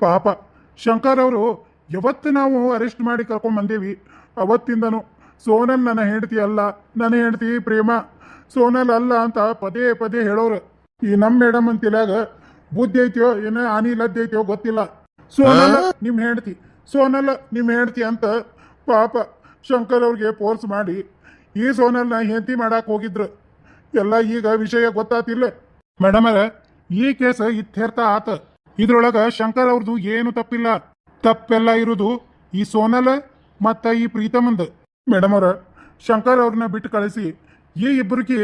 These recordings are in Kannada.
ಪಾಪ. ಶಂಕರ್ ಅವರು ಯಾವತ್ತು ನಾವು ಅರೆಸ್ಟ್ ಮಾಡಿ ಕರ್ಕೊಂಡ್ ಬಂದೇವಿ? ಅವತ್ತಿಂದನು. ಸೋನಲ್ ನನ್ನ ಹೆಂಡತಿ ಅಲ್ಲ. ನನ್ನ ಹೆಂಡತಿ ಪ್ರೇಮ. ಸೋನಲ್ ಅಲ್ಲ ಅಂತ ಪದೇ ಪದೇ ಹೇಳೋರು. ಈ ನಮ್ಮ ಮೇಡಮ್ ಅಂತಿಲ್ಲಾಗ ಬುದ್ಧಿ ಐತಿಯೋ ಏನೋ ಹಾನಿ ಐತಿಯೋ ಗೊತ್ತಿಲ್ಲ. ಸೋನಲ್ ನಿಮ್ಮ ಹೆಂಡತಿ. ಸೋನಲ್ ನಿಮ್ಮ ಹೆಂಡತಿ ಅಂತ ಪಾಪ ಶಂಕರ್ ಅವ್ರಿಗೆ ಫೋರ್ಸ್ ಮಾಡಿ ಈ ಸೋನಲ್ನ ಹೆಂಡತಿ ಮಾಡಕ್ಕೆ ಹೋಗಿದ್ರು. ಎಲ್ಲ ಈಗ ವಿಷಯ ಗೊತ್ತಾತಿಲ್ಲ. ಮೇಡಮರ ಈ ಕೇಸ್ ಇತ್ಯರ್ಥ ಆತ. ಇದ್ರೊಳಗ ಶಂಕರ್ ಅವ್ರದ್ದು ಏನು ತಪ್ಪಿಲ್ಲ. ತಪ್ಪೆಲ್ಲ ಇರುದು ಈ ಸೋನಲ್ ಮತ್ತ ಈ ಪ್ರೀತಮಂದ್ ಮೇಡಮ್ ಅವ್ರ, ಶಂಕರ್ ಅವ್ರನ್ನ ಬಿಟ್ಟು ಕಳಿಸಿ. ಈ ಇಬ್ಬರಿಗೆ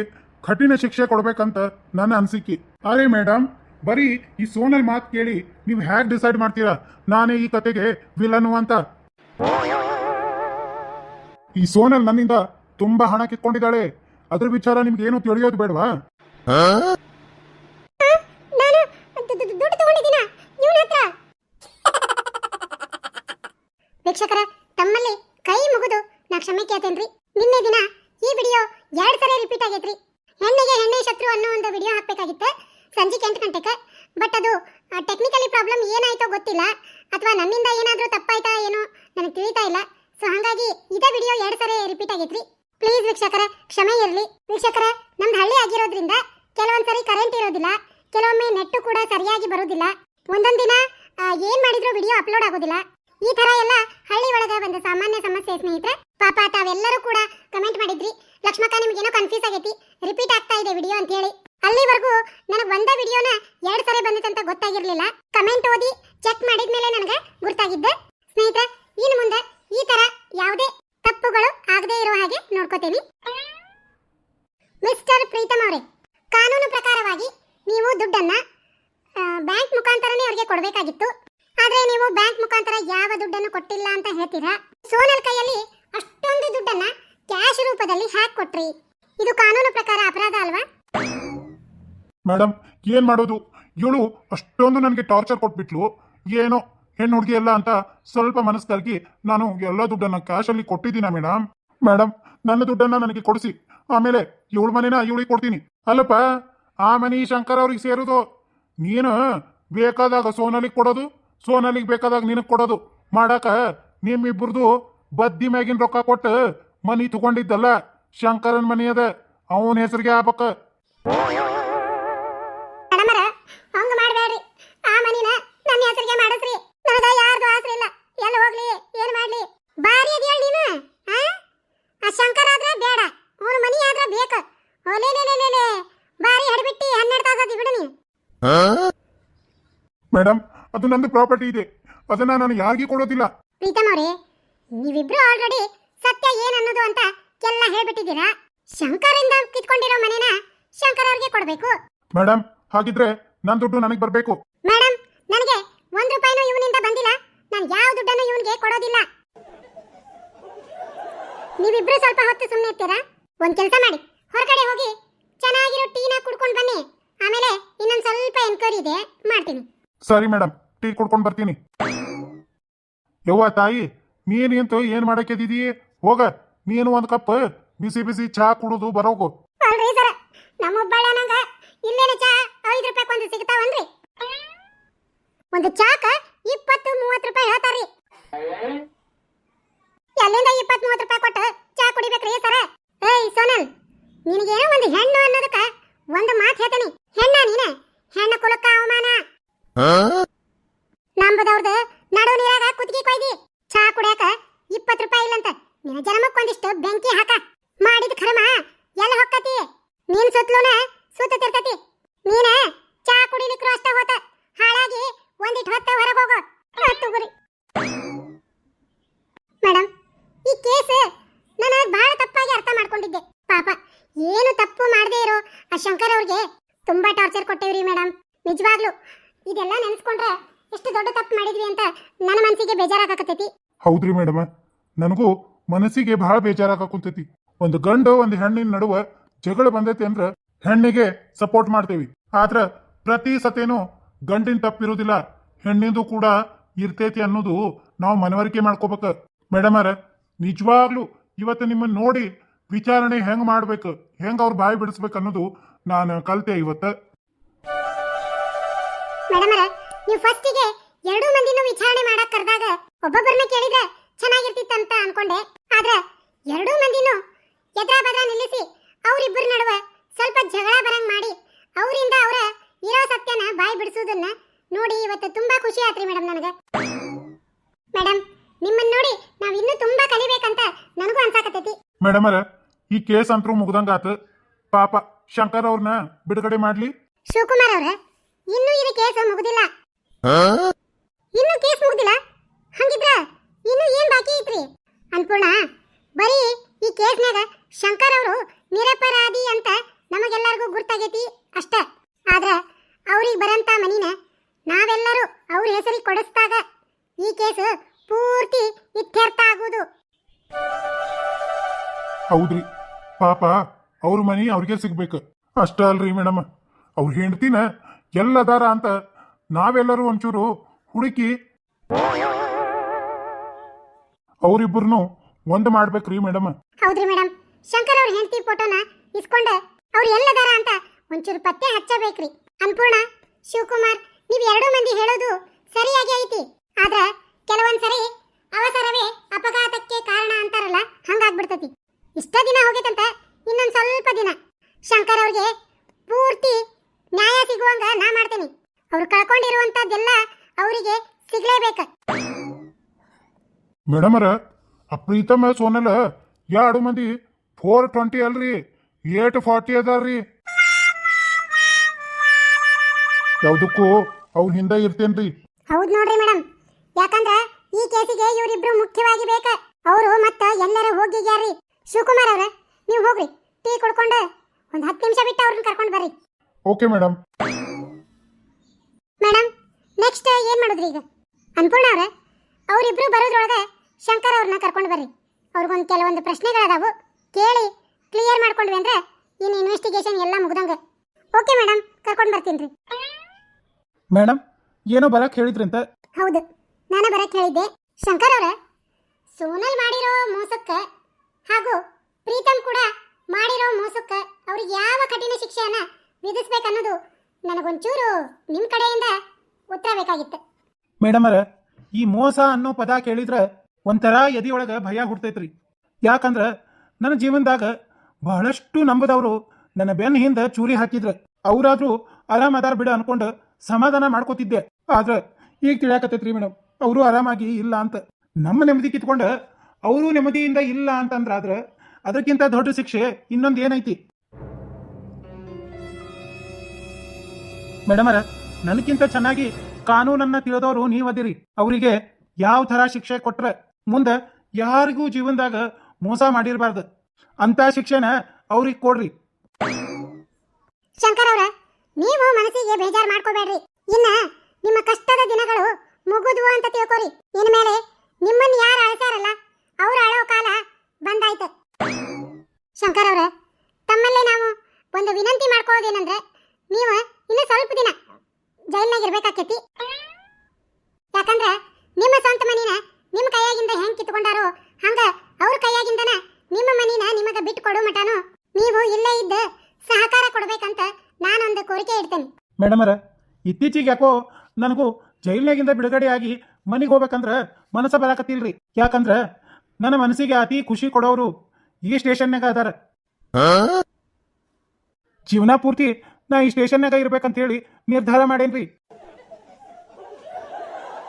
ಕಠಿಣ ಶಿಕ್ಷೆ ಕೊಡ್ಬೇಕಂತ ನನ್ನ ಅನ್ಸಿಕೆ. ಅರೆ ಮೇಡಮ್, ಬರೀ ಈ ಸೋನಲ್ ಮಾತು ಕೇಳಿ ನೀವು ಹ್ಯಾಕ್ ಡಿಸೈಡ್ ಮಾಡ್ತೀರಾ? ನಾನೇ ಈ ಕತೆಗೆ ವಿಲನು ಅಂತ. ಈ ಸೋನಲ್ ನನ್ನಿಂದ ತುಂಬಾ ಹಣ ಕಿತ್ಕೊಂಡಿದ್ದಾಳೆ. ಅದ್ರ ವಿಚಾರ ನಿಮ್ಗೆ ಏನು ತಿಳಿಯೋದು ಬೇಡವಾ? ವೀಕ್ಷಕರ, ತಮ್ಮಲ್ಲಿ ಕೈ ಮುಗಿದು ನಾ ಕ್ಷಮೆ ಕೇಳ್ತೇನ್ರಿ. ನಿನ್ನೆ ದಿನ ಈ ವಿಡಿಯೋ ಎರಡು ಸಲ ರಿಪೀಟ್ ಆಗೈತ್ರಿ. ಹೆಣ್ಣಿಗೆ ಹೆಣ್ಣೆ ಶತ್ರು ಅನ್ನೋ ಒಂದು ವಿಡಿಯೋ ಹಾಕ್ಬೇಕಾಗಿತ್ತು. ಸಂಜೆ ಎಂಟು ಗಂಟೆಗೆ. ಬಟ್ ಅದು ಟೆಕ್ನಿಕಲಿ ಪ್ರಾಬ್ಲಮ್ ಏನಾಯ್ತೋ ಗೊತ್ತಿಲ್ಲ. ಅಥವಾ ನನ್ನಿಂದ ಏನಾದರೂ ತಪ್ಪಾಯ್ತಾ ಏನೋ ನನಗೆ ತಿಳಿತಾ ಇಲ್ಲ. ಸೊ ಹಾಗಾಗಿ ಇದೇ ವಿಡಿಯೋ ಎರಡು ಸರಿ ರಿಪೀಟ್ ಆಗೈತ್ರಿ. ಪ್ಲೀಸ್ ವೀಕ್ಷಕರ, ಕ್ಷಮೆ ಇರಲಿ. ವೀಕ್ಷಕರ, ನಮ್ದು ಹಳ್ಳಿ ಆಗಿರೋದ್ರಿಂದ ಕೆಲವೊಂದ್ಸರಿ ಕರೆಂಟ್ ಇರೋದಿಲ್ಲ. ಕೆಲವೊಮ್ಮೆ ನೆಟ್ಟು ಕೂಡ ಸರಿಯಾಗಿ ಬರೋದಿಲ್ಲ. ಒಂದೊಂದು ದಿನ ಏನು ಮಾಡಿದ್ರು ವಿಡಿಯೋ ಅಪ್ಲೋಡ್ ಆಗೋದಿಲ್ಲ. ಈ ತರ ಎಲ್ಲ ಹಳ್ಳಿ ಒಳಗ ಒಂದು ಸಾಮಾನ್ಯ ಸಮಸ್ಯೆ ಸ್ನೇಹಿತರೆ, ಪಾಪ ತಾವೆಲ್ಲರೂ ಕೂಡ ಕಮೆಂಟ್ ಮಾಡಿದ್ರಿ. ಲಕ್ಷ್ಮಕ್ಕ, ನಿಮ್ಗೇನೋ ಕನ್ಫ್ಯೂಸ್ ಆಗೈತಿ. ರಿಪೀಟ್ ಆಗ್ತಾ ಇದೆ ವಿಡಿಯೋ ಅಂತ ಹೇಳಿ ಅಲ್ಲಿವರೆಗೂ ನನಗೆ ಒಂದೇ ವಿಡಿಯೋನ ಎರಡ್ ಸರಿ ಬಂದಿತ್ತಂತ ಗೊತ್ತಾಗಿರ್ಲಿಲ್ಲ. ಕಮೆಂಟ್ ಓದಿ ಚೆಕ್ ಮಾಡಿದ್ಮೇಲೆ ನನಗೆ ಗುರ್ತಾಗಿದ್ದೆ. ಸ್ನೇಹಿತರೆ, ಇನ್ನು ಮುಂದೆ ಈ ತರ ಯಾವುದೇ ತಪ್ಪುಗಳು ಆಗದೇ ಇರೋ ಹಾಗೆ ನೋಡ್ಕೋತೇನೆ. ಮಿಸ್ಟರ್ ಪ್ರೀತಮ್ ಅವರೇ, ಕಾನೂನು ಪ್ರಕಾರವಾಗಿ ನೀವು ದುಡ್ಡನ್ನ ಬ್ಯಾಂಕ್ ಮುಖಾಂತರನೇ ಅವರಿಗೆ ಕೊಡಬೇಕಾಗಿತ್ತು. ಆದ್ರೆ ನೀವು ಬ್ಯಾಂಕ್ ಮುಖಾಂತರ ಯಾವ ದುಡ್ಡನ್ನು ಕೊಟ್ಟಿಲ್ಲ ಅಂತ ಹೇಳ್ತೀರಾ? ಸೋನಲ್ ಕೈಯಲ್ಲಿ ಅಷ್ಟೊಂದು ದುಡ್ಡನ್ನ ಕ್ಯಾಶ್ ರೂಪದಲ್ಲಿ ಹ್ಯಾಕ್ ಕೊಟ್ರಿ. ಇದು ಕಾನೂನು ಪ್ರಕಾರ ಅಪರಾಧ ಅಲ್ವಾ? ಮೇಡಮ್ ಏನ್ ಮಾಡೋದು? ಇವಳು ಅಷ್ಟೊಂದು ನನಗೆ ಟಾರ್ಚರ್ ಕೊಟ್ಬಿಟ್ಲು. ಏನೋ ಹೆಣ್ಣು ಹುಡುಗಿ ಎಲ್ಲ ಅಂತ ಸ್ವಲ್ಪ ಮನಸ್ಸು ನಾನು ಎಲ್ಲ ದುಡ್ಡನ್ನ ಕ್ಯಾಶಲ್ಲಿ ಕೊಟ್ಟಿದ್ದೀನ ಮೇಡಮ್ ಮೇಡಮ್ ನನ್ನ ದುಡ್ಡನ್ನ ನನಗೆ ಕೊಡಿಸಿ. ಆಮೇಲೆ ಇವಳ ಮನೇನ ಇವಳಿಗೆ ಕೊಡ್ತೀನಿ. ಅಲ್ಲಪ್ಪ, ಆ ಮನಿ ಶಂಕರ್ ಅವ್ರಿಗೆ ಸೇರೋದು. ನೀನು ಬೇಕಾದಾಗ ಸೋನಲ್ಲಿ ಕೊಡೋದು. ಸೋನಲಿಗೆ ಬೇಕಾದಾಗ ನಿನಗೆ ಕೊಡೋದು. ಮಾಡಾಕ ನಿಮ್ಮಿಬ್ಬರದು ಬದ್ದಿ ಮ್ಯಾಗಿನ ರೊಕ್ಕ ಕೊಟ್ಟು ಮನಿ ತಗೊಂಡಿದ್ದಲ್ಲ ಶಂಕರನ್ ಮನಿ ಅದ ಅವನ ಹೆಸರಿಗೆ ಆಗ್ಬೇಕ ಮೇಡಮರ ಹಂಗ ಮಾಡಬೇಡ್ರಿ. ಆ ಮನಿನ ನನ್ನ ಹೆಸರಿಗೆ ಮಾಡಿಸ್ರಿ. ನನಗ ಯಾರ್ದು ಆಸರೆ ಇಲ್ಲ. ಎಲ್ಲಿ ಹೋಗ್ಲಿ ಏನ್ ಮಾಡ್ಲಿ? ಬಾರಿ ಅದ್ಯಾಳ ನೀನು ಆ? ಆ ಶಂಕರ್ ಆದ್ರೆ ಬೇಡ. ಅವನ ಮನಿ ಆದ್ರೆ ಬೇಕು. ಓಲೇಲೇಲೇಲೇ ಬಾರಿ ಹಡ್ಬಿಟ್ಟಿ ಹನ್ನೆರಡು ತಾಸು ಅದಿ ಬಿಡು ನೀ ಮೇಡಮ್ ಅದು ನಂದು ಪ್ರಾಪರ್ಟಿ ಇದೆ. ಅದನ್ನ ನಾನು ಯಾರಿಗೂ ಕೊಡೋದಿಲ್ಲ. ಪ್ರೀತಮ್ ಅವರೇ ನೀವಿಬ್ರು ಆಲ್ರೆಡಿ ಸತ್ಯ ಏನ್ ಅನ್ನೋದು ಅಂತ ಎಲ್ಲ ಹೇಳ್ಬಿಟ್ಟಿದ್ದೀರಾ? ಶಂಕರಿಂದ ಕಿತ್ಕೊಂಡಿರೋ ಮನೆನ ಶಂಕರ್ ಅವ್ರಿಗೆ ಕೊಡ್ಬೇಕು. ಮೇಡಮ್ ಹಾಗಿದ್ರೆ ನನ್ ದುಡ್ಡು ನನಗೆ ಬರಬೇಕು. ಮೇಡಮ್ ನನಗೆ ಒಂದ್ ರೂಪಾಯಿನೂ ಇವನಿಂದ ಬಂದಿಲ್ಲ. ನಾನು ಯಾವ ದುಡ್ಡನ್ನು ಇವನಿಗೆ ಕೊಡೋದಿಲ್ಲ. ನೀವಿಬ್ರು ಸ್ವಲ್ಪ ಹೊತ್ತು ಸುಮ್ಮನೆ ಇರ್ತೀರಾ? ಒಂದ್ ಕೆಲಸ ಮಾಡಿ. ಹೊರಗಡೆ ಹೋಗಿ ಚೆನ್ನಾಗಿರೋ ಟೀನ ಕುಡ್ಕೊಂಡು ಬನ್ನಿ. ಆಮೇಲೆ ಇನ್ನೊಂದ್ ಸ್ವಲ್ಪ ಎನ್ಕ್ವೈರಿ ಇದೆ ಮಾಡ್ತೀನಿ. ಸರಿ ಮೇಡಮ್ ಟೀ ಕುಡ್ಕೊಂಡು ಬರ್ತೀನಿ. ಯವ್ವ ತಾಯಿ ನೀನಂತೂ ಏನು ಮಾಡಕ್ಕೆದಿದಿ ಹೋಗ ನೀನು ಒಂದು ಕಪ್ ಬಿಸಿ ಬಿಸಿ ಚಹಾ ಕುಡುದು ಬರೋಗು. ಅಲ್ರಿ ಸರ, ನಮ್ಮ ಹುಬ್ಬಳ್ಳಿಯಾನಾಗ ಇಲ್ಲೇನ ಚಾ ಐದು ರೂಪಾಯಿ ಒಂದು ಸಿಗ್ತಾವನ್ರಿ. ಒಂದು ಚಾಕ ಇಪ್ಪತ್ತು ಮೂವತ್ತು ರೂಪಾಯಿ ಹೇಳ್ತಾರ್ರಿ. ಎಲ್ಲಿಂದ ಇಪ್ಪತ್ತು ಮೂವತ್ತು ರೂಪಾಯಿ ಕೊಟ್ಟು ಚಾ ಕುಡಿಬೇಕ್ರಿ ಸರ? ಏಯ್ ಸೋನಲ್, ನಿನಗೇನೋ ಒಂದು ಹೆಣ್ಣು ಅನ್ನೋದಕ್ಕ ಒಂದು ಮಾತು ಹೇಳ್ತೀನಿ. ಹೆಣ್ಣ ನೀನೆ, ಹೆಣ್ಣು ಕುಲಕ್ಕ ಅವಮಾನ. ನಂಬದವ್ರದ್ದು ನಡು ನೀರಾಗ ಕುತ್ತಿಗೆ ಕೊಯ್ದಿ. ಚಾ ಕುಡಿಯಾಕ ಇಪ್ಪತ್ತು ರೂಪಾಯಿ ಇಲ್ಲಂತ. ನಿನ್ನ ಜನ್ಮಕ್ಕೊಂದಿಷ್ಟು ಬೆಂಕಿ ಹಾಕ. ಮಾಡಿದ ಕರ್ಮ ಎಲ್ಲ ಹೊಕ್ಕತಿ? ನೀನ್ ಸುತ್ತಲೂನ ಸುತ್ತಿರ್ತತಿ ನೀನ ಚಾ ಕುಡಿಲಿಕ್ರು ಅಷ್ಟ ಹೋತ. ಹಾಳಾಗಿ ಒಂದಿಟ್ ಹೊತ್ತ ಹೊರಗೆ ಹೋಗು. ಗುರಿ ಮೇಡಮ್ ಈ ಕೇಸ್ ನಾನು ಬಹಳ ತಪ್ಪಾಗಿ ಅರ್ಥ ಮಾಡ್ಕೊಂಡಿದ್ದೆ. ಪಾಪ, ಏನು ತಪ್ಪು ಮಾಡದೇ ಇರೋ ಆ ಶಂಕರ್ ಅವ್ರಿಗೆ ತುಂಬಾ ಟಾರ್ಚರ್ ಕೊಟ್ಟೇವ್ರಿ ಮೇಡಮ್ ನಿಜವಾಗ್ಲು, ಇದೆಲ್ಲ ನೆನೆಸ್ಕೊಂಡ್ರೆ ಎಷ್ಟು ದೊಡ್ಡ ತಪ್ಪು ಮಾಡಿದ್ವಿ ಅಂತ ನನ್ನ ಮನಸ್ಸಿಗೆ ಬೇಜಾರಾಗಕತ್ತೈತಿ. ಹೌದ್ರಿ ಮೇಡಮ್. ನನಗೂ ಮನಸ್ಸಿಗೆ ಬಹಳ ಬೇಜಾರಾಗಕುಂತೈತಿ. ಒಂದು ಗಂಡು ಒಂದು ಹೆಣ್ಣಿನ ನಡುವೆ ಜಗಳ ಬಂದೈತಿ ಅಂದ್ರ ಹೆಣ್ಣಿಗೆ ಸಪೋರ್ಟ್ ಮಾಡ್ತೇವಿ. ಆದ್ರ ಪ್ರತಿ ಸತೇನು ಗಂಡಿನ ತಪ್ಪಿರುವುದಿಲ್ಲ ಹೆಣ್ಣಿಂದು ಕೂಡ ಇರ್ತೈತಿ ಅನ್ನೋದು ನಾವು ಮನವರಿಕೆ ಮಾಡ್ಕೋಬೇಕು. ಮೇಡಮರ ನಿಜವಾಗ್ಲೂ ಇವತ್ತು ನಿಮ್ಮನ್ನ ನೋಡಿ ವಿಚಾರಣೆ ಹೆಂಗ್ ಮಾಡ್ಬೇಕು ಹೆಂಗ್ ಅವ್ರ ಬಾಯಿ ಬಿಡಿಸ್ಬೇಕು ಅನ್ನೋದು ನಾನು ಕಲ್ತೆ ಇವತ್ತು. ನೀವು ಫಸ್ಟಿಗೆ ಎರಡು ಮಂದಿನೂ ವಿಚಾರಣೆ ಮಾಡಕ್ ಕರೆದಾಗ ಒಬ್ಬೊಬ್ಬರನ್ನ ಕೇಳಿದ್ರೆ ಚೆನ್ನಾಗಿರ್ತಿತ್ತಂತ ಅನ್ಕೊಂಡೆ. ಆದ್ರೆ ಎರಡೂ ಮಂದಿನೂ ಎದ್ರ ಬದ್ರ ನಿಲ್ಲಿಸಿ ಅವರಿಬ್ಬರ ನಡುವೆ ಸ್ವಲ್ಪ ಜಗಳ ಬರಂಗ್ ಮಾಡಿ ಅವರಿಂದ ಅವರ ಇರೋ ಸತ್ಯನ ಬಾಯಿ ಬಿಡಿಸೋದನ್ನ ನೋಡಿ ಇವತ್ತು ತುಂಬಾ ಖುಷಿ ಆತ್ರಿ ಮೇಡಮ್ ನನಗೆ. ಮೇಡಮ್ ನಿಮ್ಮನ್ನ ನೋಡಿ ನಾವು ಇನ್ನೂ ತುಂಬಾ ಕಲಿಬೇಕಂತ ನನಗೂ ಅನ್ಸಾಕತ್ತೈತಿ. ಮೇಡಮರ ಈ ಕೇಸ್ ಅಂತರೂ ಮುಗ್ದಂಗಾತು ಪಾಪ ಶಂಕರ್ ಅವ್ರನ್ನ ಬಿಡುಗಡೆ ಮಾಡ್ಲಿ. ಶಿವಕುಮಾರ್ ಅವ್ರ ಇನ್ನೂ ಇದು ಕೇಸ್ ಮುಗುದಿಲ್ಲ. ಇನ್ನೂ ಕೇಸ್ ಮುಗ್ದಿಲ್ಲ? ಹಂಗಿದ್ರ ಇನ್ನು ಏನ್ ಬಾಕಿ ಐತ್ರಿ? ಅನ್ಪೂರ್ಣ ಬರೀ ಈ ಕೇಸ್ನಾಗ ಶಂಕರ್ ಅವರು ನಿರಪರಾಧಿ ಅಂತ ನಮಗೆಲ್ಲರಿಗೂ ಗುರ್ತಾಗೈತಿ ಅಷ್ಟ. ಆದ್ರ ಅವ್ರಿಗೆ ಬರಂತ ಮನಿನ ನಾವೆಲ್ಲರೂ ಅವ್ರ ಹೆಸರಿಗೆ ಕೊಡಿಸ್ದಾಗ ಈ ಕೇಸ್ ಪೂರ್ತಿ ಇತ್ಯರ್ಥ ಆಗೋದು. ಹೌದ್ರಿ. ಪಾಪ ಅವ್ರ ಮನಿ ಅವ್ರಿಗೆ ಸಿಗ್ಬೇಕು. ಅಷ್ಟ ಅಲ್ರಿ ಮೇಡಮ್. ಅವ್ರ ಹೆಂಡ್ತಿನ ಎಲ್ಲದಾರ ಅಂತ ನಾವೆಲ್ಲರೂ ಒಂಚೂರು ಹುಡುಕಿ ಅವರಿಬ್ಬರನ್ನು ಒಂದು ಮಾಡ್ಬೇಕ್ರಿ ಮೇಡಮ್. ಹೌದ್ರಿ ಮೇಡಮ್. ಶಂಕರ್ ಅವ್ರ ಹೆಂಡತಿ ಫೋಟೋನ ಇಸ್ಕೊಂಡೆ ಅವ್ರು ಎಲ್ಲದಾರ ಅಂತ ಒಂಚೂರು ಪತ್ತೆ ಹಚ್ಚಬೇಕ್ರಿ. ಅನ್ಪೂರ್ಣ ಶಿವಕುಮಾರ್, ನೀವು ಎರಡೂ ಮಂದಿ ಹೇಳೋದು ಸರಿಯಾಗಿ ಐತಿ. ಆದ್ರೆ ಕೆಲವೊಂದ್ಸರಿ ಅವಸರವೇ ಅಪಘಾತಕ್ಕೆ ಕಾರಣ ಅಂತಾರಲ್ಲ ಹಂಗಾಗ್ಬಿಡ್ತತಿ ಇಷ್ಟ ದಿನ ಹೋಗೈತಂತ ಇನ್ನೊಂದ್ ಸ್ವಲ್ಪ ದಿನ ಶಂಕರ್ ಅವ್ರಿಗೆ ಪೂರ್ತಿ ನ್ಯಾಯ ಸಿಗುವಂಗ ನಾ ಮಾಡ್ತೇನೆ ಅವ್ರು ಕಳ್ಕೊಂಡಿರುವಂತದ್ದೆಲ್ಲ ಅವರಿಗೆ ಸಿಗ್ಲೇಬೇಕ ಮೇಡಮರ ಆ ಪ್ರೀತಮ ಸೋನಲ್ ಎರಡು ಮಂದಿ ಫೋರ್ ಟ್ವೆಂಟಿ ಅಲ್ರಿ ಏಟ್ ಫಾರ್ಟಿ ಅದಾರ್ರಿ. ಯಾವ್ದಕ್ಕೂ ಅವ್ರ ಹಿಂದೆ ಇರ್ತೇನ್ರಿ. ಹೌದ್ ನೋಡ್ರಿ ಮೇಡಮ್. ಯಾಕಂದ್ರೆ ಈ ಕೇಸಿಗೆ ಇವರಿಬ್ರು ಮುಖ್ಯವಾಗಿ ಬೇಕ. ಅವರು ಮತ್ತ ಎಲ್ಲರ ಹೋಗಿಗ್ಯಾರ್ರಿ ಶಿವಕುಮಾರ್ ಅವ್ರ ನೀವು ಹೋಗ್ರಿ. ಟೀ ಕುಡ್ಕೊಂಡು ಒಂದ್ ಹತ್ತು ನಿಮಿಷ ಬಿಟ್ಟು ಅವ್ರನ್ನ ಕರ್ಕೊಂಡು ಬರ್ರಿ. Okay madam. ಮೇಡಮ್ ನೆಕ್ಸ್ಟ್ ಏನ್ ಮಾಡುದ್ರಿ ಈಗ? ಅನ್ಪೂರ್ಣ ಅವ್ರ ಅವರಿಬ್ರು ಬರೋದ್ರೊಳಗೆ ಶಂಕರ್ ಅವ್ರನ್ನ ಕರ್ಕೊಂಡು ಬರ್ರಿ. ಅವ್ರಿಗೊಂದು ಕೆಲವೊಂದು ಪ್ರಶ್ನೆಗಳದಾವು. ಕೇಳಿ ಕ್ಲಿಯರ್ ಮಾಡ್ಕೊಂಡ್ವಿ ಅಂದ್ರೆ ಇನ್ನು ಇನ್ವೆಸ್ಟಿಗೇಷನ್ ಎಲ್ಲ ಮುಗ್ದಂಗೆ. ಓಕೆ ಮೇಡಮ್ ಕರ್ಕೊಂಡು ಬರ್ತೀನಿ ರೀ ಮೇಡಮ್ ಏನೋ ಬರಕ್ಕೆ ಹೇಳಿದ್ರಂತ. ಹೌದು ನಾನು ಬರಕ್ ಹೇಳಿದ್ದೆ. ಶಂಕರ್ ಅವರ ಸೋನಲ್ ಮಾಡಿರೋ ಮೋಸಕ್ಕೆ ಹಾಗೂ ಪ್ರೀತಮ್ ಕೂಡ ಮಾಡಿರೋ ಮೋಸಕ್ಕೆ ಅವ್ರಿಗೆ ಯಾವ ಕಠಿಣ ಶಿಕ್ಷೆಯನ್ನ ವಿಧಿಸ್ಬೇಕನ್ನೋದು ನನಗೊಂಚೂರು ನಿಮ್ಮ ಕಡೆಯಿಂದ ಉತ್ತರ ಬೇಕಾಗಿತ್ತು. ಮೇಡಮರ ಈ ಮೋಸ ಅನ್ನೋ ಪದ ಕೇಳಿದ್ರೆ ಒಂಥರ ಎದಿಯೊಳಗೆ ಭಯ ಹುಡ್ತೈತ್ರಿ. ಯಾಕಂದ್ರೆ ನನ್ನ ಜೀವನದಾಗ ಬಹಳಷ್ಟು ನಂಬದವರು ನನ್ನ ಬೆನ್ನ ಹಿಂದೆ ಚೂರಿ ಹಾಕಿದ್ರು. ಅವರಾದ್ರೂ ಆರಾಮ್ ಅದಾರ ಬಿಡ ಅನ್ಕೊಂಡು ಸಮಾಧಾನ ಮಾಡ್ಕೋತಿದ್ದೆ. ಆದ್ರೆ ಈಗ ತಿಳಿಯಾಕತ್ತೈತ್ರಿ ಮೇಡಮ್ ಅವರು ಆರಾಮಾಗಿ ಇಲ್ಲ ಅಂತ. ನಮ್ಮ ನೆಮ್ಮದಿ ಕಿತ್ಕೊಂಡು ಅವರು ನೆಮ್ಮದಿಯಿಂದ ಇಲ್ಲ ಅಂತಂದ್ರಾದ್ರೆ ಅದಕ್ಕಿಂತ ದೊಡ್ಡ ಶಿಕ್ಷೆ ಇನ್ನೊಂದು ಏನೈತಿ? ಮೇಡಮರ ನನಗಿಂತ ಚೆನ್ನಾಗಿ ಕಾನೂನನ್ನ ತಿಳಿದವರು ನೀವದಿರಿ ಅವರಿಗೆ ಯಾವ ಥರ ಶಿಕ್ಷೆ ಕೊಟ್ರೆ ಮುಂದೆ ಯಾರಿಗೂ ಜೀವನದಾಗ ಮೋಸ ಮಾಡಿರಬಾರ್ದು. ಅಂತ ಶಿಕ್ಷಣ ಅವ್ರಿಗೆ ಕೊಡ್ರಿ. ಶಂಕರ್ ಅವರ, ನೀವು ಮನಸ್ಸಿಗೆ ಬೇಜಾರು ಮಾಡ್ಕೋಬೇಡ್ರಿ. ಇನ್ನ ನಿಮ್ಮ ಕಷ್ಟದ ದಿನಗಳು ಮುಗಿದ್ವು ಅಂತ ತಿಳ್ಕೊರಿ. ಇನ್ಮೇಲೆ ನಿಮ್ಮನ್ನ ಯಾರು ಅಳ್ತಾರಲ್ಲ ಅವ್ರು ಅಳೋ ಕಾಲ ಬಂದಾಯ್ತು. ಶಂಕರ್ ಅವರ, ತಮ್ಮಲ್ಲೇ ನಾವು ಒಂದು ವಿನಂತಿ ಮಾಡ್ಕೊಳ್ಳೋದೇನಂದ್ರೆ ನೀವು ಇನ್ನು ಸ್ವಲ್ಪ ದಿನ ಜೈಲ್ನಾಗ ಇರ್ಬೇಕಾಕೈತಿ. ಯಾಕಂದ್ರೆ ನಿಮ್ಮ ಸ್ವಂತ ಮನಿನ ನಿಮ್ಮ ಕೈಯಾಗಿಂದ ಹೆಂಗ್ ಕಿತ್ಕೊಂಡಾರೋ? ಹಂಗ ಅವ್ರ ಕೈಯಾಗಿಂದನ ನಿಮ್ಮ ಮನಿನ ನಿಮಗ ಬಿಟ್ಟು ಕೊಡು ಮಟಾನು ನೀವು ಇಲ್ಲೇ ಇದ್ದ ಸಹಕಾರ ಕೊಡ್ಬೇಕಂತ ನಾನೊಂದು ಕೋರಿಕೆ ಇಡ್ತೇನೆ. ಮೇಡಮರ ಇತ್ತೀಚೆಗೆ ಯಾಕೋ ನನಗೂ ಜೈಲ್ನಾಗಿಂದ ಬಿಡುಗಡೆ ಆಗಿ ಮನೆಗೆ ಹೋಗ್ಬೇಕಂದ್ರ ಮನಸ್ಸ ಬರಾಕತ್ತಿಲ್ರಿ. ಯಾಕಂದ್ರ ನನ್ನ ಮನಸ್ಸಿಗೆ ಅತಿ ಖುಷಿ ಕೊಡೋರು ಈ ಸ್ಟೇಷನ್ನಾಗ ಅದಾರ. ಜೀವನ ಪೂರ್ತಿ ನಾ ಈ ಸ್ಟೇಷನ್ನಾಗ ಇರ್ಬೇಕಂತೇಳಿ ನಿರ್ಧಾರ ಮಾಡೇನ್ರಿ.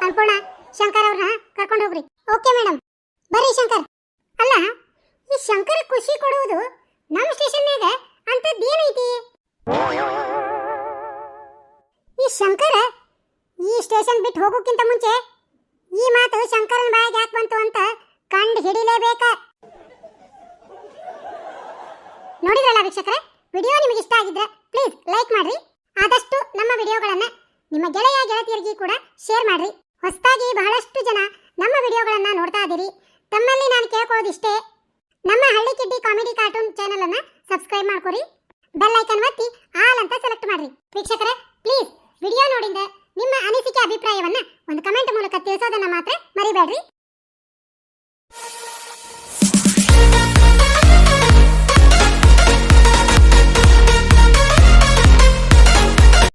ಅನ್ಪೂರ್ಣ ಶಂಕರ್ ಅವ್ರನ್ನ ಕರ್ಕೊಂಡು ಹೋಗ್ರಿ. ಓಕೆ ಮೇಡಮ್ ಬರ್ರಿ ಶಂಕರ್. ಅಲ್ಲ, ಈ ಶಂಕರ್ ಖುಷಿ ಕೊಡುವುದು ನಮ್ಮ ಸ್ಟೇಷನ್ಯಾಗ ಅಂತದ್ದೇನೈತಿ ಈ ಶಂಕರ ಈ ಸ್ಟೇಷನ್ ಬಿಟ್ಟು ಹೋಗೋಕ್ಕಿಂತ ಮುಂಚೆ ಈ ಮಾತು ಶಂಕರನ ಬಾಯಿಗೆ ಯಾಕೆ ಬಂತು ಅಂತ ಕಂಡು ಹಿಡಿಲೇಬೇಕ. ನೋಡಿದ್ರಲ್ಲ ವೀಕ್ಷಕರೇ? ವಿಡಿಯೋ ನಿಮಗೆ ಇಷ್ಟ ಆಗಿದ್ರೆ ಪ್ಲೀಸ್ ಲೈಕ್ ಮಾಡ್ರಿ. ಆದಷ್ಟು ನಮ್ಮ ವಿಡಿಯೋಗಳನ್ನ ನಿಮ್ಮ ಗೆಳೆಯ ಗೆಳತಿಯರಿಗೆ ಕೂಡ ಶೇರ್ ಮಾಡ್ರಿ. ಹೊಸದಾಗಿ ಬಹಳಷ್ಟು ಜನ ನಮ್ಮ ವಿಡಿಯೋಗಳನ್ನು ನೋಡ್ತಾ ಇದ್ದೀರಿ. ತಮ್ಮಲ್ಲಿ ನಾನು ಕೇಳ್ಕೊಳ್ಳೋದಿಷ್ಟೇ. ನಮ್ಮ ಹಳ್ಳಿ ಕಿಡ್ಡಿ ಕಾಮಿಡಿ ಕಾರ್ಟೂನ್ ಚಾನೆಲ್ ಅನ್ನ ಸಬ್ಸ್ಕ್ರೈಬ್ ಮಾಡ್ಕೊರಿ. ಬೆಲ್ ಐಕನ್ ಒತ್ತಿ ಆಲ್ ಅಂತ ಸೆಲೆಕ್ಟ್ ಮಾಡ್ರಿ. ವೀಕ್ಷಕರೇ ಪ್ಲೀಸ್ ವಿಡಿಯೋ ನೋಡಿದ ನಿಮ್ಮ ಅನಿಸಿಕೆ, ಅಭಿಪ್ರಾಯವನ್ನ ಒಂದು ಕಮೆಂಟ್ ಮೂಲಕ ತಿಳಿಸೋದನ್ನ ಮಾತ್ರ ಮರಿಬೇಡ್ರಿ.